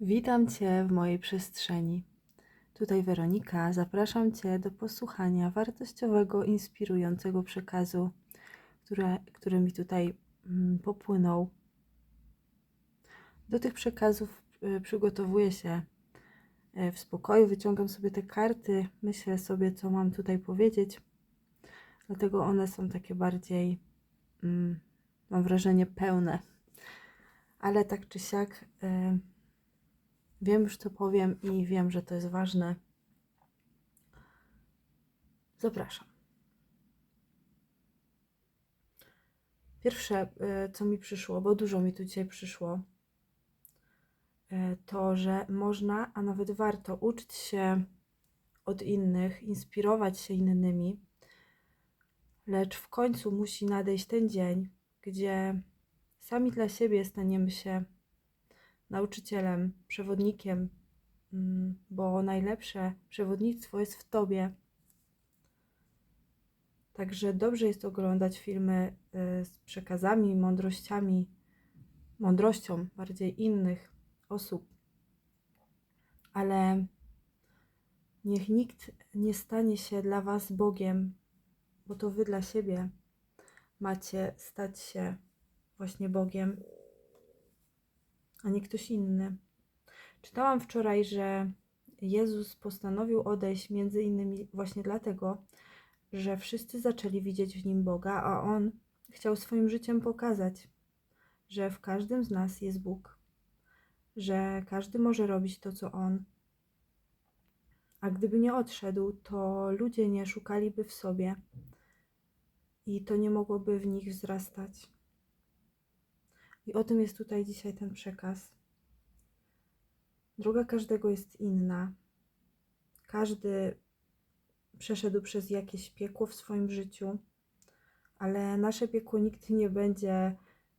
Witam Cię w mojej przestrzeni. Tutaj Weronika, zapraszam Cię do posłuchania wartościowego, inspirującego przekazu, które, który mi tutaj mm, popłynął. Do tych przekazów y, przygotowuję się y, w spokoju, wyciągam sobie te karty, myślę sobie, co mam tutaj powiedzieć. Dlatego one są takie bardziej, mm, mam wrażenie, pełne. Ale tak czy siak. Y, Wiem już, co powiem i wiem, że to jest ważne. Zapraszam. Pierwsze, y, co mi przyszło, bo dużo mi tu dzisiaj przyszło, y, to, że można, a nawet warto uczyć się od innych, inspirować się innymi, lecz w końcu musi nadejść ten dzień, gdzie sami dla siebie staniemy się nauczycielem, przewodnikiem, mm, bo najlepsze przewodnictwo jest w tobie. Także dobrze jest oglądać filmy y, z przekazami, mądrościami, mądrością bardziej innych osób. Ale niech nikt nie stanie się dla Was Bogiem, bo to Wy dla siebie macie stać się właśnie Bogiem a nie ktoś inny. Czytałam wczoraj, że Jezus postanowił odejść między innymi właśnie dlatego, że wszyscy zaczęli widzieć w nim Boga, a on chciał swoim życiem pokazać, że w każdym z nas jest Bóg, że każdy może robić to, co on. A gdyby nie odszedł, to ludzie nie szukaliby w sobie i to nie mogłoby w nich wzrastać. I o tym jest tutaj dzisiaj ten przekaz. Droga każdego jest inna. Każdy przeszedł przez jakieś piekło w swoim życiu, ale nasze piekło nigdy nie będzie,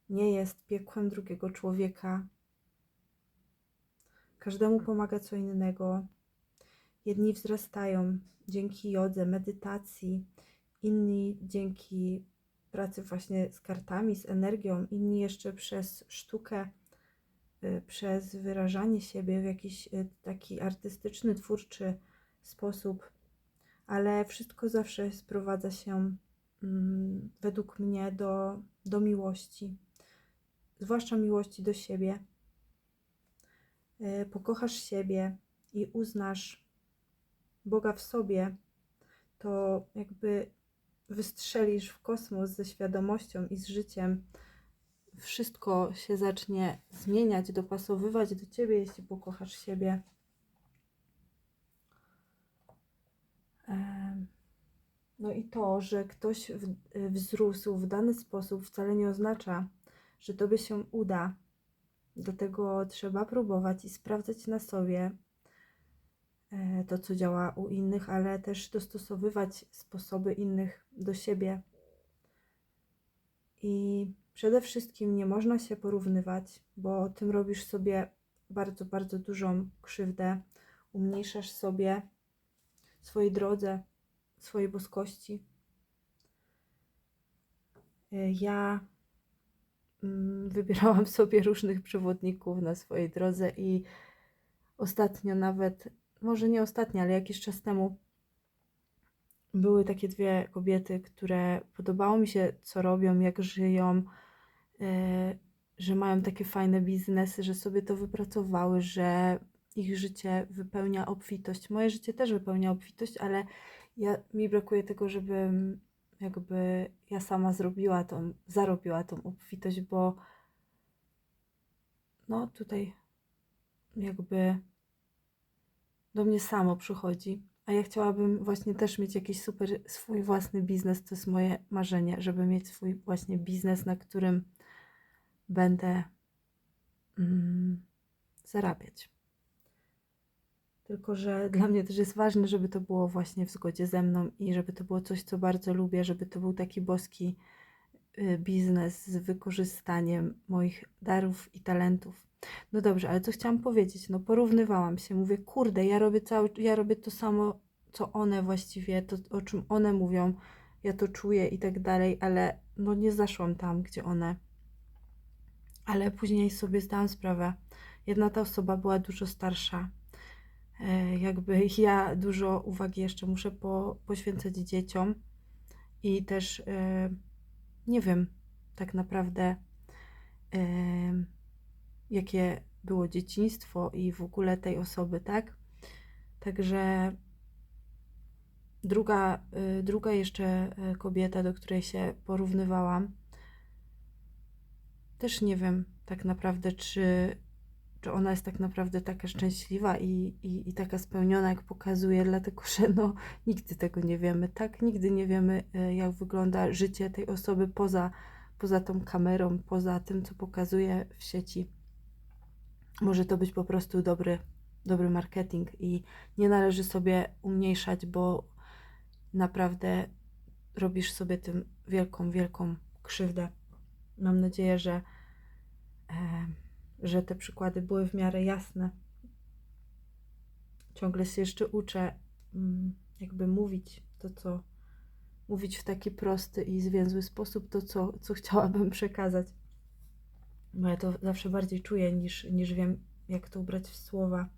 nie jest piekłem drugiego człowieka. Każdemu pomaga co innego. Jedni wzrastają dzięki jodze, medytacji, inni dzięki pracy właśnie z kartami, z energią, inni jeszcze przez sztukę, y, przez wyrażanie siebie w jakiś y, taki artystyczny, twórczy sposób, ale wszystko zawsze sprowadza się mm, według mnie do, do miłości, zwłaszcza miłości do siebie. Y, pokochasz siebie i uznasz Boga w sobie, to jakby wystrzelisz w kosmos ze świadomością i z życiem, wszystko się zacznie zmieniać, dopasowywać do ciebie, jeśli pokochasz siebie. No i to, że ktoś wzrósł w dany sposób, wcale nie oznacza, że tobie się uda. Dlatego trzeba próbować i sprawdzać na sobie, to, co działa u innych, ale też dostosowywać sposoby innych do siebie. I przede wszystkim nie można się porównywać, bo tym robisz sobie bardzo, bardzo dużą krzywdę. Umniejszasz sobie swojej drodze, swojej boskości. E, ja mm, wybierałam sobie różnych przewodników na swojej drodze i ostatnio nawet może nie ostatnio, ale jakiś czas temu były takie dwie kobiety, które podobało mi się, co robią, jak żyją, yy, że mają takie fajne biznesy, że sobie to wypracowały, że ich życie wypełnia obfitość. Moje życie też wypełnia obfitość, ale ja, mi brakuje tego, żebym jakby ja sama zrobiła tą, zarobiła tą obfitość, bo no tutaj jakby do mnie samo przychodzi. A ja chciałabym właśnie też mieć jakiś super swój własny biznes. To jest moje marzenie, żeby mieć swój właśnie biznes, na którym będę mm, zarabiać. Tylko, że dla mnie też jest ważne, żeby to było właśnie w zgodzie ze mną i żeby to było coś, co bardzo lubię, żeby to był taki boski biznes z wykorzystaniem moich darów i talentów. No dobrze, ale co chciałam powiedzieć? No porównywałam się, mówię, kurde, ja robię cały, ja robię to samo, co one właściwie, to o czym one mówią, ja to czuję i tak dalej, ale no nie zaszłam tam, gdzie one. Ale później sobie zdałam sprawę, Jedna ta osoba była dużo starsza. E, Jakby ja dużo uwagi jeszcze muszę po, poświęcać dzieciom i też e, nie wiem tak naprawdę jakie było dzieciństwo i w ogóle tej osoby, tak? Także druga, y, druga jeszcze y, kobieta, do której się porównywałam, też nie wiem tak naprawdę, czy, czy ona jest tak naprawdę taka szczęśliwa i, i, i taka spełniona, jak pokazuje, dlatego że no, nigdy tego nie wiemy, tak? Nigdy nie wiemy, y, jak wygląda życie tej osoby poza, poza tą kamerą, poza tym, co pokazuje w sieci. Może to być po prostu dobry, dobry marketing i nie należy sobie umniejszać, bo naprawdę robisz sobie tym wielką, wielką krzywdę. Mam nadzieję, że, e, że te przykłady były w miarę jasne. Ciągle się jeszcze uczę, mm, jakby mówić to, co mówić w taki prosty i zwięzły sposób, to, co, co chciałabym przekazać. Bo ja to zawsze bardziej czuję, niż, niż wiem, jak to ubrać w słowa.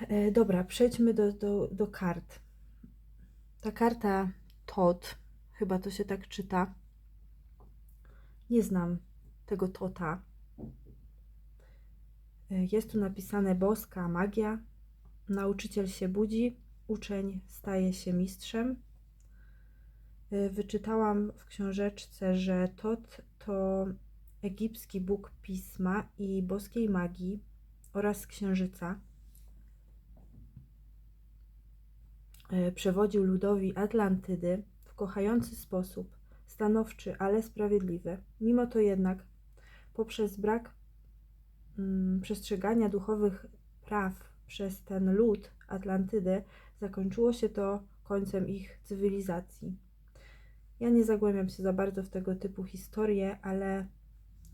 E, dobra, przejdźmy do, do, do kart. Ta karta Tot, chyba to się tak czyta. Nie znam tego Tota. E, Jest tu napisane boska magia. Nauczyciel się budzi, uczeń staje się mistrzem. E, Wyczytałam w książeczce, że Tot to egipski bóg pisma i boskiej magii oraz księżyca. E, Przewodził ludowi Atlantydy w kochający sposób, stanowczy, ale sprawiedliwy. Mimo to jednak, poprzez brak mm, przestrzegania duchowych praw przez ten lud Atlantydy, zakończyło się to końcem ich cywilizacji. Ja nie zagłębiam się za bardzo w tego typu historie, ale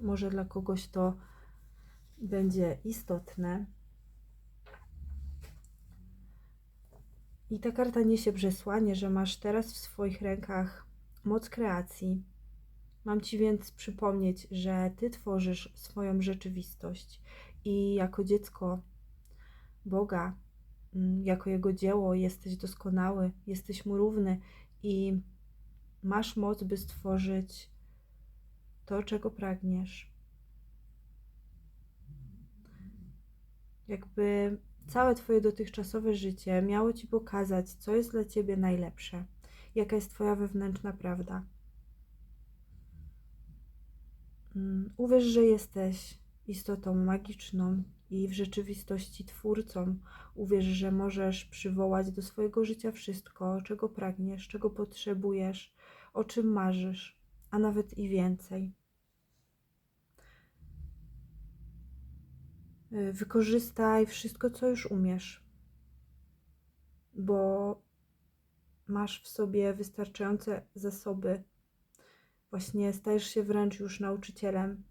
może dla kogoś to będzie istotne. I ta karta niesie przesłanie, że masz teraz w swoich rękach moc kreacji. Mam ci więc przypomnieć, że ty tworzysz swoją rzeczywistość i jako dziecko Boga, mm, jako jego dzieło jesteś doskonały, jesteś mu równy i masz moc, by stworzyć to, czego pragniesz. Jakby całe Twoje dotychczasowe życie miało Ci pokazać, co jest dla Ciebie najlepsze, jaka jest Twoja wewnętrzna prawda. Mm, Uwierz, że jesteś istotą magiczną i w rzeczywistości twórcą. Uwierz, że możesz przywołać do swojego życia wszystko, czego pragniesz, czego potrzebujesz, o czym marzysz, a nawet i więcej. Y, Wykorzystaj wszystko, co już umiesz, bo masz w sobie wystarczające zasoby. Właśnie stajesz się wręcz już nauczycielem.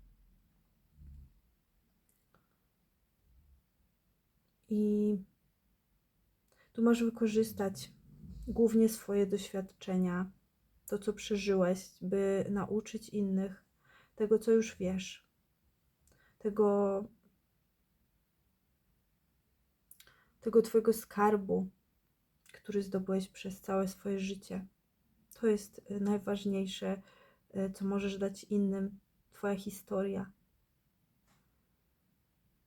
I tu masz wykorzystać głównie swoje doświadczenia, to co przeżyłeś, by nauczyć innych tego, co już wiesz, tego, tego Twojego skarbu, który zdobyłeś przez całe swoje życie. To jest y, najważniejsze, co możesz dać innym, Twoja historia.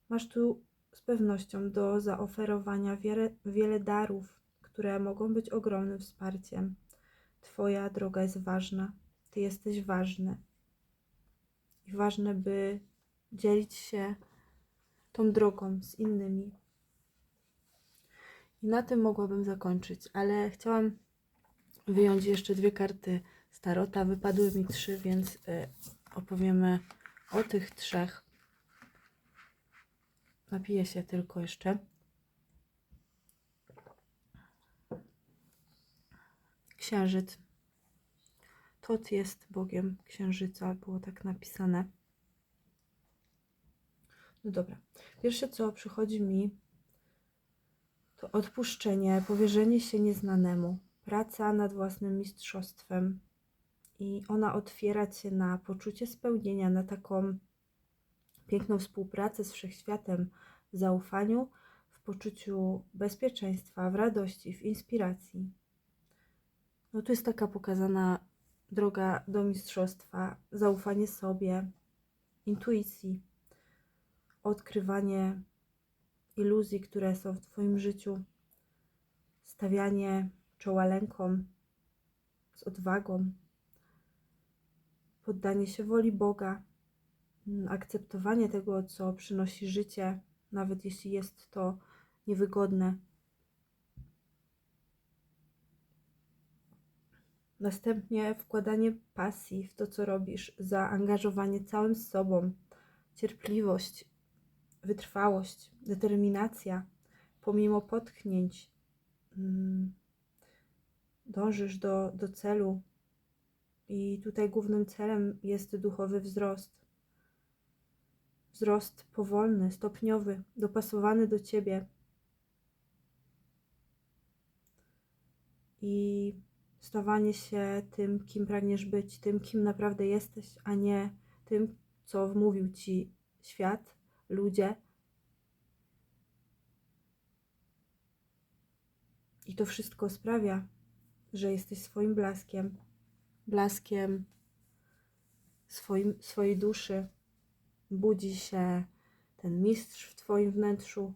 Masz tu z pewnością do zaoferowania wiele, wiele darów, które mogą być ogromnym wsparciem. Twoja droga jest ważna, Ty jesteś ważny. I ważne, by dzielić się tą drogą z innymi. I na tym mogłabym zakończyć, ale chciałam wyjąć jeszcze dwie karty Starota. Wypadły mi trzy, więc y, opowiemy o tych trzech. Napiję się tylko jeszcze. Księżyc. Tot jest bogiem księżyca, było tak napisane. No dobra. Pierwsze, co przychodzi mi, to odpuszczenie, powierzenie się nieznanemu, praca nad własnym mistrzostwem. I ona otwiera cię na poczucie spełnienia, na taką piękną współpracę z wszechświatem w zaufaniu, w poczuciu bezpieczeństwa, w radości, w inspiracji. No tu jest taka pokazana droga do mistrzostwa, zaufanie sobie, intuicji, odkrywanie iluzji, które są w Twoim życiu, stawianie czoła lękom z odwagą, poddanie się woli Boga, mm, akceptowanie tego, co przynosi życie, nawet jeśli jest to niewygodne. Następnie wkładanie pasji w to, co robisz, zaangażowanie całym sobą, cierpliwość, wytrwałość, determinacja, pomimo potknięć, mm, dążysz do, do celu. I tutaj głównym celem jest duchowy wzrost. Wzrost powolny, stopniowy, dopasowany do ciebie. I stawanie się tym, kim pragniesz być, tym, kim naprawdę jesteś, a nie tym, co wmówił ci świat, ludzie. I to wszystko sprawia, że jesteś swoim blaskiem, blaskiem swoim, swojej duszy. Budzi się ten mistrz w Twoim wnętrzu,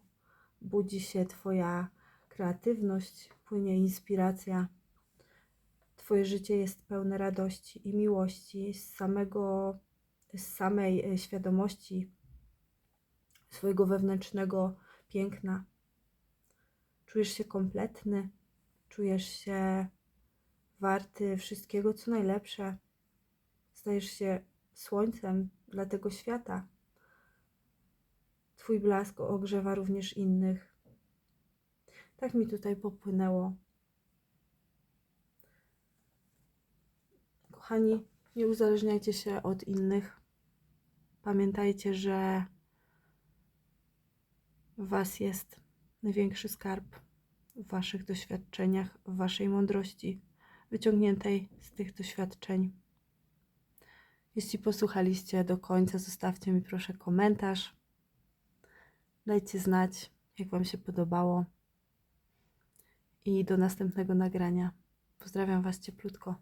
budzi się Twoja kreatywność, płynie inspiracja. Twoje życie jest pełne radości i miłości z samego, z samej e, świadomości swojego wewnętrznego piękna. Czujesz się kompletny, czujesz się warty wszystkiego, co najlepsze. Stajesz się słońcem dla tego świata. Twój blask ogrzewa również innych. Tak mi tutaj popłynęło. Kochani, nie uzależniajcie się od innych. Pamiętajcie, że w Was jest największy skarb w Waszych doświadczeniach, w Waszej mądrości wyciągniętej z tych doświadczeń. Jeśli posłuchaliście do końca, zostawcie mi proszę komentarz. Dajcie znać, jak Wam się podobało. I do następnego nagrania. Pozdrawiam Was cieplutko.